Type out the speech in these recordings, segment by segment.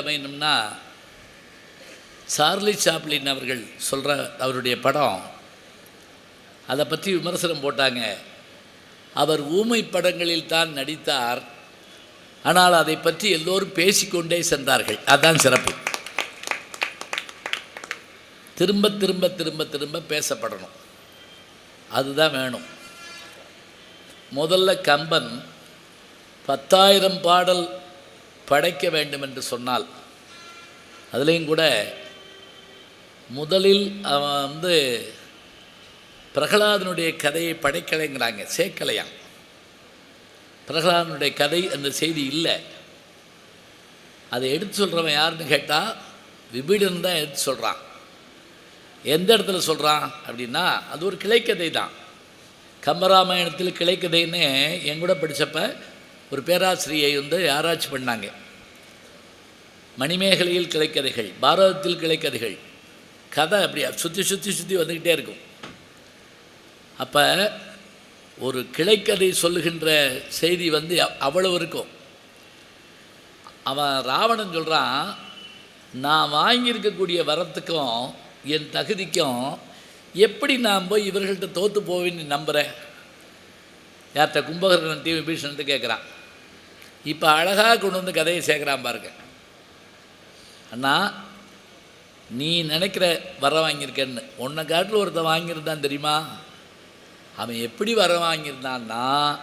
அமையணும்னா Charlie Chaplin அவர்கள் சொல்கிற அவருடைய படம் அதை பற்றி விமர்சனம் போட்டாங்க. அவர் ஊமை படங்களில் தான் நடித்தார் ஆனால் அதை பற்றி எல்லோரும் பேசிக்கொண்டே சென்றார்கள். அதான் சிறப்பு. திரும்ப திரும்ப திரும்ப திரும்ப பேசப்படணும். அதுதான் வேணும். முதல்ல கம்பன் பத்தாயிரம் பாடல் படைக்க வேண்டும் என்று சொன்னால் அதுலேயும் கூட முதலில் அவன் வந்து பிரகலாதனுடைய கதையை படைக்கலைங்கிறாங்க சேர்க்கலையாம். பிரகலாதனுடைய கதை அந்த செய்தி இல்லை. அதை எடுத்து சொல்கிறவன் யாருன்னு கேட்டால் விபீடன் தான் எடுத்து சொல்கிறான் எந்த இடத்துல சொல்கிறான் அப்படின்னா அது ஒரு கிளைக்கதை தான். கம்பராமாயணத்தில் கிளைக்கதைன்னு என் கூட படித்தப்ப ஒரு பேராசிரியை வந்து ஆராய்ச்சி பண்ணாங்க. மணிமேகலையில் கிளைக்கதைகள் பாரதத்தில் கிளைக்கதைகள் கதை அப்படியா சுற்றி சுற்றி சுற்றி வந்துக்கிட்டே இருக்கும். அப்போ ஒரு கிளைக்கதை சொல்லுகின்ற செய்தி வந்து அவ்வளவு இருக்கும். அவன் ராவணன் சொல்கிறான் நான் வாங்கியிருக்கக்கூடிய வரத்துக்கும் என் தகுதிக்கும் எப்படி நான் போய் இவர்கள்ட்ட தோற்று போவேன்னு நம்புகிறேன் யார்கிட்ட கும்பகர்ணன் டிவி பீஷன்ட்டு கேட்குறான் இப்போ அழகாக கொண்டு வந்து கதையை சேர்க்குறான் பாருங்க. அண்ணா நீ நினைக்கிற வர வாங்கியிருக்கேன்னு உன்னை காட்டில் ஒருத்தன் வாங்கியிருந்தான் தெரியுமா? அவன் எப்படி வர வாங்கியிருந்தான்னா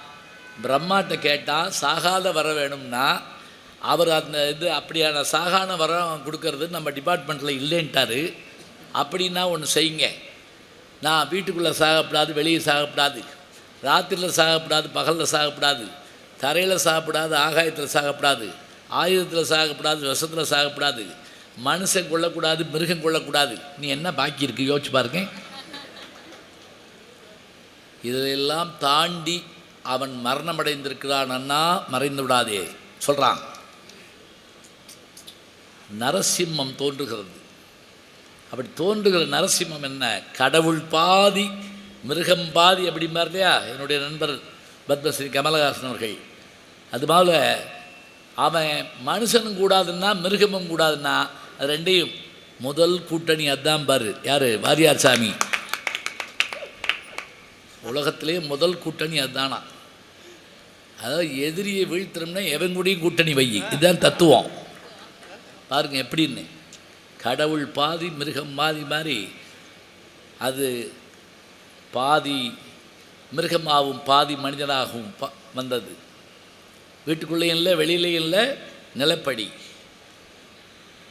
பிரம்மாட்ட கேட்டான் சாகாத வர வேணும்னா அவர் அந்த இது அப்படியான சாகான வரம் கொடுக்கறது நம்ம டிபார்ட்மெண்ட்டில் இல்லைன்ட்டாரு. அப்படின்னா ஒன்று செய்யுங்க. நான் வீட்டுக்குள்ளே சாகப்படாது வெளியே சாகப்படாது. ராத்திரியில் சாகப்படாது பகலில் சாகப்படாது. தரையில் சாகப்படாது ஆகாயத்தில் சாகப்படாது ஆயுதத்தில் சாகப்படாது விஷத்தில் சாகப்படாது. மனுஷன் கொள்ளக்கூடாது மிருகம் கொள்ளக்கூடாது நீ என்ன பாக்கி இருக்கு? யோசிச்சு பாருங்க. இதையெல்லாம் தாண்டி அவன் மரணமடைந்திருக்கிறான் அண்ணா மறைந்து விடாதே. சொல்கிறான் நரசிம்மம் தோன்றுகிறது. அப்படி தோன்றுகிற நரசிம்மம் என்ன? கடவுள் பாதி மிருகம் பாதி அப்படிம்பார் இல்லையா? என்னுடைய நண்பர் பத்மஸ்ரீ கமலஹாசன் அவர்கள். அதுபோல் அவன் மனுஷனும் கூடாதுன்னா மிருகமும் கூடாதுன்னா ரெண்டையும் முதல் கூட்டணி அதான் பாரு. யார்? வாரியார் சாமி. உலகத்திலே முதல் கூட்டணி அதுதானா அதாவது எதிரியை வீழ்த்தணும்னா எவன் கூடயும் கூட்டணி வை. இதுதான் தத்துவம். பாருங்க எப்படின்னு. கடவுள் பாதி மிருகம் பாதி மாதிரி. அது பாதி மிருகமாகவும் பாதி மனிதனாகவும் ப வந்தது. வீட்டுக்குள்ளேயும் இல்லை வெளியிலையும் இல்லை நிலப்படி.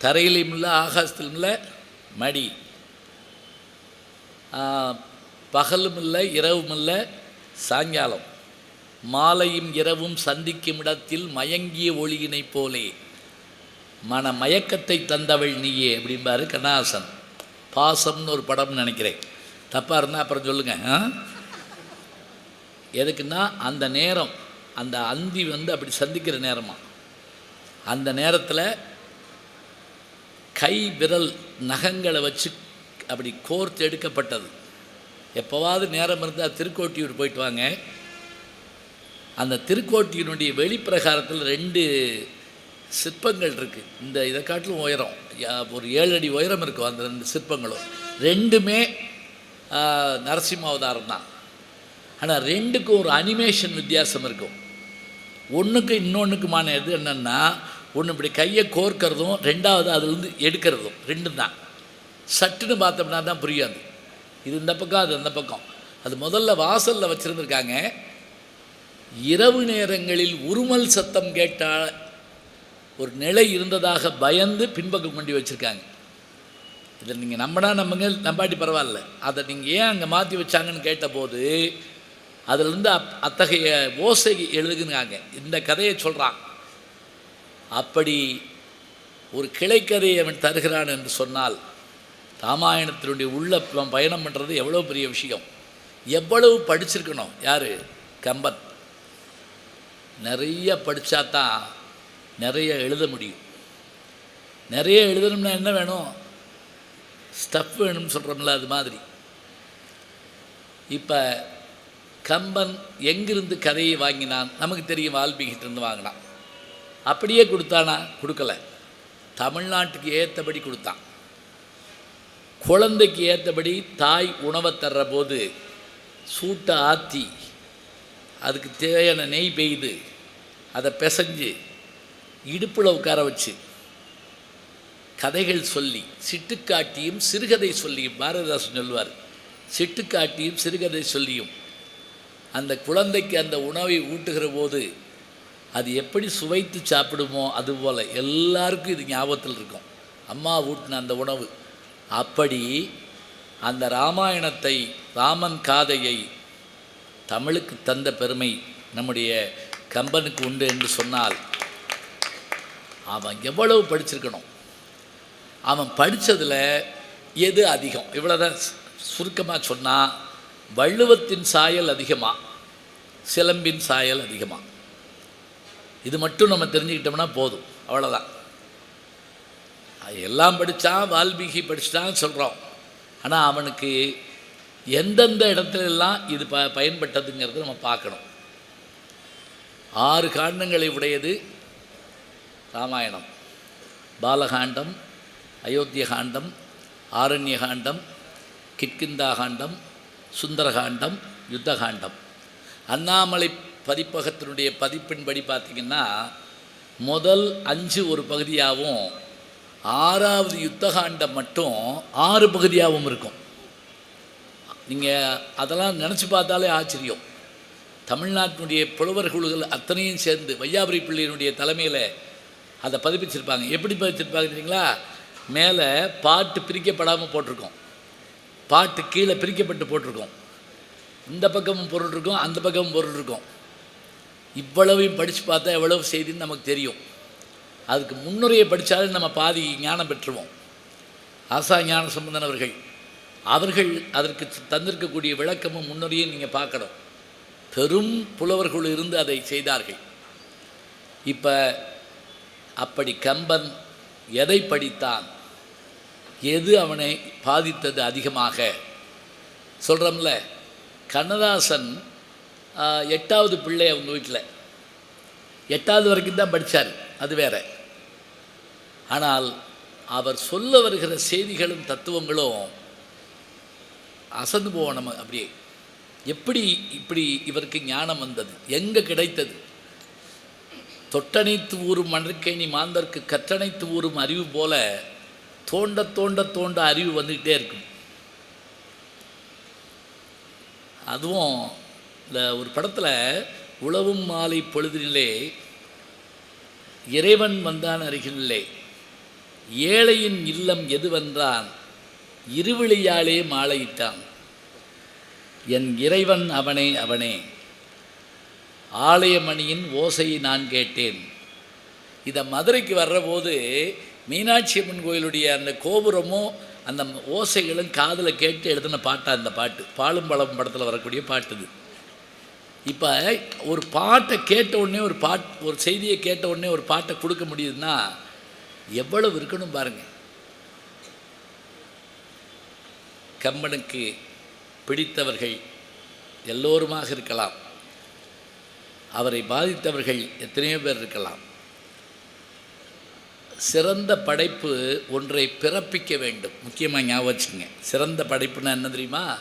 தரையிலையும் இல்லை ஆகாசத்திலும் இல்லை மடி. பகலும் இல்லை இரவும் இல்லை சாயங்காலம். மாலையும் இரவும் சந்திக்கும் இடத்தில் மயங்கிய ஒளியினைப் போலே. மன மயக்கத்தை தந்தவள் நீயே அப்படிம்பாரு கண்ணாசன். பாசம்னு ஒரு படம்னு நினைக்கிறேன். தப்பாக இருந்தால் அப்புறம் சொல்லுங்கள் எதுக்குன்னா அந்த நேரம். அந்த அந்தி வந்து அப்படி சந்திக்கிற நேரமாக அந்த நேரத்தில் கை விரல் நகங்களை வச்சு அப்படி கோர்த்து எடுக்கப்பட்டது. எப்போவாவது நேரம் இருந்தால் திருக்கோட்டியூர் போயிட்டு வாங்க. அந்த திருக்கோட்டியினுடைய வெளிப்பிரகாரத்தில் ரெண்டு சிற்பங்கள் இருக்குது இந்த இதை காட்டிலும் உயரம். ஒரு ஏழு அடி உயரம் இருக்கும் அந்த ரெண்டு சிற்பங்களும். ரெண்டுமே நரசிம்ம அவதாரம் தான். ஆனால் ரெண்டுக்கும் ஒரு அனிமேஷன் வித்தியாசம் இருக்கும். ஒன்றுக்கு இன்னொன்றுக்குமான இது என்னென்னா ஒன்று இப்படி கையை கோர்க்கிறதும் ரெண்டாவது அதுலேருந்து எடுக்கிறதும் ரெண்டும் தான். சட்டுன்னு பார்த்தோம்னா தான் புரியாது. இது இந்த பக்கம் அது அந்த பக்கம். அது முதல்ல வாசலில் வச்சுருந்துருக்காங்க. இரவு நேரங்களில் உருமல் சத்தம் கேட்டால் ஒரு நிலை இருந்ததாக பயந்து பின்பக்கம் கொண்டு வச்சுருக்காங்க. இதை நீங்கள் நம்பினா நம்புங்க நம்பாட்டி பரவாயில்ல. அதை நீங்கள் ஏன் அங்கே மாற்றி வச்சாங்கன்னு கேட்டபோது அதிலிருந்து அப் அத்தகைய ஓசை எழுதுகிறாங்க. இந்த கதையை சொல்கிறான் அப்படி ஒரு கிளைக்கதையை அவன் தருகிறான் என்று சொன்னால் ராமாயணத்தினுடைய உள்ள பயணம் பண்ணுறது எவ்வளோ பெரிய விஷயம். எவ்வளவு படிச்சிருக்கணும்? யார்? கம்பன். நிறைய படித்தா தான் நிறைய எழுத முடியும். நிறைய எழுதணும்னா என்ன வேணும்? ஸ்டப் வேணும்னு சொல்கிறோம்ல அது மாதிரி. இப்போ கம்பன் எங்கிருந்து கதையை வாங்கினான்? நமக்கு தெரியும் வால்மீகிட்டிருந்து வாங்கினான். அப்படியே கொடுத்தானா? கொடுக்கல. தமிழ்நாட்டுக்கு ஏற்றபடி கொடுத்தான். குழந்தைக்கு ஏற்றபடி தாய் உணவை தர்ற போது சூட்டை ஆற்றி அதுக்கு தேவையான நெய் பெய்து அதை பிசைஞ்சு இடுப்பில் உட்கார வச்சு கதைகள் சொல்லி சிட்டுக்காட்டியும் சிறுகதை சொல்லியும் பாரதிதாசன் சொல்லுவார் சிட்டுக்காட்டியும் சிறுகதை சொல்லியும் அந்த குழந்தைக்கு அந்த உணவை ஊட்டுகிற போது அது எப்படி சுவைத்து சாப்பிடுமோ அதுபோல் எல்லாருக்கும் இது ஞாபகத்தில் இருக்கும். அம்மா ஊட்டின அந்த உணவு. அப்படி அந்த ராமாயணத்தை ராமன் காதையை தமிழுக்கு தந்த பெருமை நம்முடைய கம்பனுக்கு உண்டு என்று சொன்னால் அவன் எவ்வளவு படிச்சிருக்கணும்? அவன் படித்ததில் எது அதிகம்? இவ்வளோதான் சுருக்கமாக சொன்னால் வள்ளுவத்தின் சாயல் அதிகமாக சிலம்பின் சாயல் அதிகமாக இது மட்டும் நம்ம தெரிஞ்சுக்கிட்டோம்னா போதும் அவ்வளோதான் எல்லாம் படித்தான் வால்மீகி படிச்சுட்டான்னு சொல்கிறோம் ஆனால் அவனுக்கு எந்தெந்த இடத்துல எல்லாம் இது ப பயன்பட்டதுங்கிறத நம்ம பார்க்கணும். ஆறு காண்டங்களை உடையது ராமாயணம். பாலகாண்டம் காண்டம் கிட்கிந்தா காண்டம் சுந்தரகாண்டம் யுத்தகாண்டம். அண்ணாமலை பதிப்பகத்தினுடைய பதிப்பின்படி பார்த்திங்கன்னா முதல் அஞ்சு ஒரு பகுதியாகவும் ஆறாவது யுத்தகாண்டம் மட்டும் ஆறு பகுதியாகவும் இருக்கும். நீங்கள் அதெல்லாம் நினச்சி பார்த்தாலே ஆச்சரியம். தமிழ்நாட்டினுடைய புலவர் குழுக்கள் அத்தனையும் சேர்ந்து வையாபுரி பிள்ளையினுடைய தலைமையில் அதை பதிப்பிச்சிருப்பாங்க. எப்படி பதிப்பிச்சிருப்பாங்க தெரியுங்களா? மேலே பாட்டு பிரிக்கப்படாமல் போட்டிருக்கோம். பாட்டு கீழே பிரிக்கப்பட்டு போட்டிருக்கோம். இந்த பக்கமும் பொருள் இருக்கும் அந்த பக்கமும் பொருள் இருக்கும் இவ்வளவையும் படித்து பார்த்தா எவ்வளவு செய்தின்னு நமக்கு தெரியும். அதுக்கு முன்னுரையை படித்தாலும் நம்ம பாதி ஞானம் பெற்றுவோம். ஆசா ஞான சம்பந்தன் அவர்கள் அவர்கள் அதற்கு தந்திருக்கக்கூடிய விளக்கமும் முன்னுரையும் நீங்கள் பார்க்கணும். பெரும் புலவர்கள் இருந்து அதை செய்தார்கள். இப்போ அப்படி கம்பன் எதை படித்தான்? எது அவனை பாதித்தது அதிகமாக? சொல்கிறோம்ல கண்ணதாசன் எட்டாவது பிள்ளை அவங்க வீட்டில் எட்டாவது வரைக்கும் தான் படித்தார் அது வேற. ஆனால் அவர் சொல்ல வருகிற செய்திகளும் தத்துவங்களும் அசந்து போவோம் நம்ம அப்படியே. எப்படி இப்படி இவருக்கு ஞானம் வந்தது? எங்கே கிடைத்தது? தொட்டனைத்து ஊறும் மணற்கேணி மாந்தர்க்கு கற்றணைத்து ஊறும் அறிவு போல தோண்ட தோண்ட தோண்ட அறிவு வந்துக்கிட்டே இருக்கும். அதுவும் இந்த ஒரு படத்தில் உழவும் மாலை பொழுதினிலே இறைவன் வந்தான் அருகிலே ஏழையின் இல்லம் எதுவென்றான் இருவிழியாலே மாலையிட்டான். என் இறைவன் அவனே அவனே. ஆலயமணியின் ஓசையை நான் கேட்டேன். இதை மதுரைக்கு வர்றபோது மீனாட்சி அம்மன் கோயிலுடைய அந்த கோபுரமும் அந்த ஓசைகளும் காதில் கேட்டு எழுதின பாட்டா அந்த பாட்டு. பாலும் பழம் படத்தில் வரக்கூடிய பாட்டு இது இப்போ ஒரு பாட்டை கேட்ட உடனே ஒரு பாட் ஒரு செய்தியை கேட்ட உடனே ஒரு பாட்டை கொடுக்க முடியுதுன்னா எவ்வளவு இருக்கணும் பாருங்கள் கம்பனுக்கு பிடித்தவர்கள் எல்லோருமாக இருக்கலாம். அவரை பாதித்தவர்கள் எத்தனையோ பேர் இருக்கலாம். சிறந்த படைப்பு ஒன்றை பிறப்பிக்க வேண்டும். முக்கியமாக ஞாபகம் வச்சுக்கோங்க. சிறந்த படைப்புனா என்ன தெரியுமா?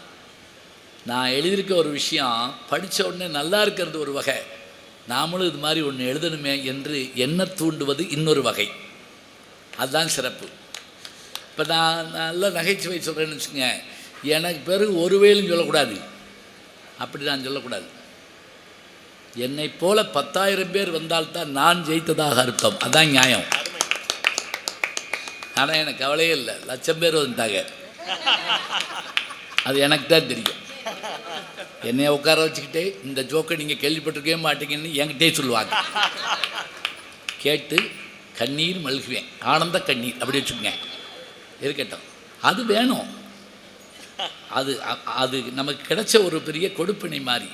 நான் எழுதியிருக்க ஒரு விஷயம் படித்த உடனே நல்லா இருக்கிறது ஒரு வகை. நாமளும் இது மாதிரி ஒன்று எழுதணுமே என்று என்ன தூண்டுவது இன்னொரு வகை. அதுதான் சிறப்பு. இப்போ நான் நல்ல நகைச்சுவை சொல்கிறேன்னு வச்சுக்கோங்க. எனக்கு பிறகு ஒரு வேலும் சொல்லக்கூடாது. அப்படி நான் சொல்லக்கூடாது. என்னை போல பத்தாயிரம் பேர் வந்தால்தான் நான் ஜெயித்ததாக அர்த்தம். அதான் நியாயம். ஆனால் எனக்கு கவலையே இல்லை. லட்சம் பேர் வந்துட்டாங்க. அது எனக்கு தான் தெரியும். என்னைய உட்கார வச்சுக்கிட்டே இந்த ஜோக்கை நீங்கள் கேள்விப்பட்டிருக்கவே மாட்டீங்கன்னு என்கிட்டே சொல்லுவாங்க. கேட்டு கண்ணீர் மல்குவேன். ஆனந்த கண்ணீர். அப்படி வச்சுக்கோங்க. இருக்கட்டும். அது வேணும். அது அது நமக்கு கிடைச்ச ஒரு பெரிய கொடுப்பினை மாதிரி.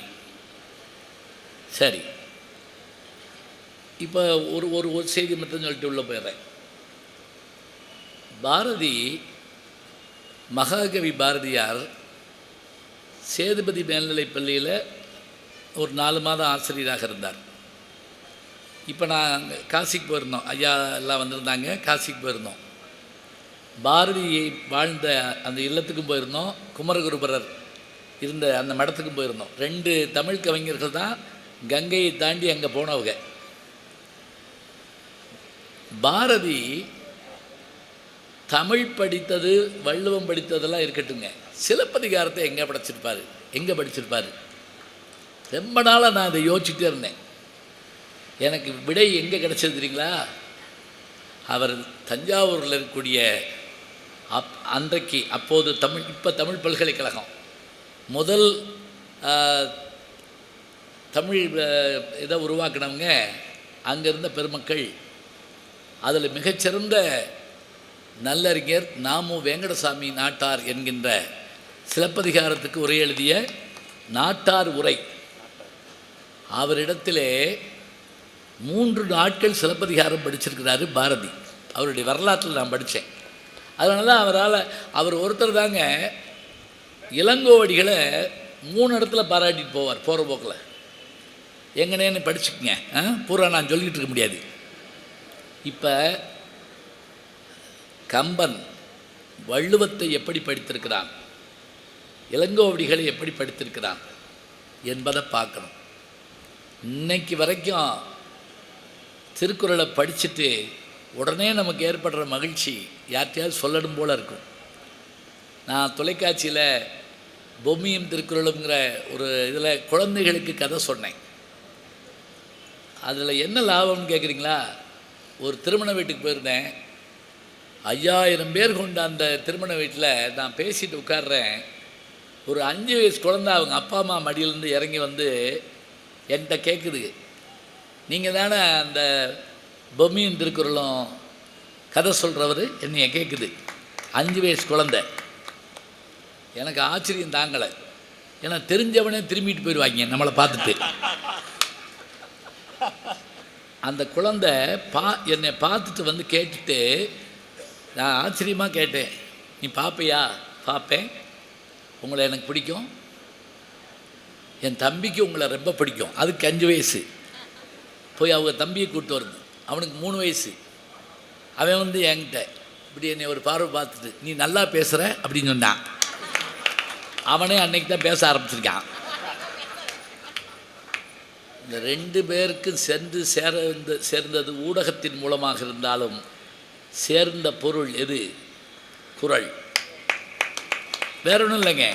சரி. இப்போ ஒரு ஒரு ஒரு செய்தி மட்டும் சொல்லிட்டு உள்ளே போயிடுறேன். பாரதி மகாகவி பாரதியார் சேதுபதி மேல்நிலைப் பள்ளியில் ஒரு நாலு மாதம் ஆசிரியராக இருந்தார். இப்போ நான் காசிக்கு போயிருந்தோம். ஐயா எல்லாம் வந்திருந்தாங்க காசிக்கு போயிருந்தோம். பாரதி வாழ்ந்த அந்த இல்லத்துக்கும் போயிருந்தோம். குமரகுருபரர் இருந்த அந்த மடத்துக்கும் போயிருந்தோம். ரெண்டு தமிழ் கவிஞர்கள் தான் கங்கையை தாண்டி அங்கே போனவங்க. பாரதி தமிழ் படித்தது வள்ளுவம் படித்ததெல்லாம் இருக்கட்டுங்க சிலப்பதிகாரத்தை எங்கே படிச்சிருப்பார்? எங்கே படிச்சிருப்பார்? ரொம்ப நாளாக நான் அதை யோசிச்சுட்டே இருந்தேன். எனக்கு விடை எங்கே கிடச்சது தெரியுங்களா? அவர் தஞ்சாவூரில் இருக்கக்கூடிய அப் அன்றைக்கு அப்போது தமிழ் இப்போ தமிழ் பல்கலைக்கழகம். முதல் தமிழ் இதை உருவாக்கினவங்க அங்கே இருந்த பெருமக்கள். அதில் மிகச்சிறந்த நல்லறிஞர் நாமு வேங்கடசாமி நாட்டார் என்கின்ற சிலப்பதிகாரத்துக்கு உரை எழுதிய நாட்டார் உரை. அவரிடத்திலே மூன்று நாட்கள் சிலப்பதிகாரம் படிச்சிருக்கிறாரு பாரதி. அவருடைய வரலாற்றில் நான் படித்தேன் அதனால தான் அவரால் அவர் ஒருத்தர் தாங்க இளங்கோவடிகளை மூணு இடத்துல பாராட்டிட்டு போவார் போகிற போக்கில். எங்கனேன்னு படிச்சுக்கங்க ஆ? பூரா நான் சொல்லிக்கிட்டு இருக்க முடியாது. இப்போ கம்பன் வள்ளுவத்தை எப்படி படித்திருக்கிறான்? இளங்கோவடிகளை எப்படி படித்திருக்கிறான்? என்பதை பார்க்கணும். இன்னைக்கு வரைக்கும் திருக்குறளை படிச்சுட்டு உடனே நமக்கு ஏற்படுற மகிழ்ச்சி யார்கிட்டையாவது சொல்லணும் போல இருக்கும். நான் தொலைக்காட்சியில் பொம்மியும் திருக்குறளுங்கிற ஒரு இதில் குழந்தைகளுக்கு கதை சொன்னேன். அதில் என்ன லாபம்னு கேட்குறீங்களா ஒரு திருமண வீட்டுக்கு போயிருந்தேன். ஐயாயிரம் பேர் கொண்ட அந்த திருமண வீட்டில் நான் பேசிட்டு உட்காடுறேன் ஒரு அஞ்சு வயசு குழந்த அவங்க அப்பா அம்மா மடியிலேருந்து இறங்கி வந்து என்கிட்ட கேட்குது நீங்கள் தானே அந்த பொம்மியும் திருக்குறளும் கதை சொல்கிறவர் என்னைய கேட்குது அஞ்சு வயசு குழந்த. எனக்கு ஆச்சரியம் தாங்கலை. ஏன்னா தெரிஞ்சவனே திரும்பிட்டு போயிடுவாங்க நம்மளை பார்த்துட்டு. அந்த குழந்தை பா என்னை பார்த்துட்டு வந்து கேட்டுட்டு நான் ஆச்சரியமாக கேட்டேன். நீ பார்ப்பையா பார்ப்பேன் உங்களை எனக்கு பிடிக்கும். என் தம்பிக்கு உங்களை ரொம்ப பிடிக்கும். அதுக்கு அஞ்சு வயசு. போய் அவங்க தம்பியை கூப்பிட்டு வருது அவனுக்கு மூணு வயசு. அவன் வந்து என்கிட்ட இப்படி என்னை ஒரு பார்வை பார்த்துட்டு நீ நல்லா பேசுகிற அப்படின்னு சொன்னான். அவனே அன்னைக்கு தான் பேச ஆரம்பிச்சிருக்கான். இந்த ரெண்டு பேருக்கும் சென்று சேர சேர்ந்தது ஊடகத்தின் மூலமாக இருந்தாலும் சேர்ந்த பொருள் எது? குறள் வேற ஒன்றும் இல்லைங்க.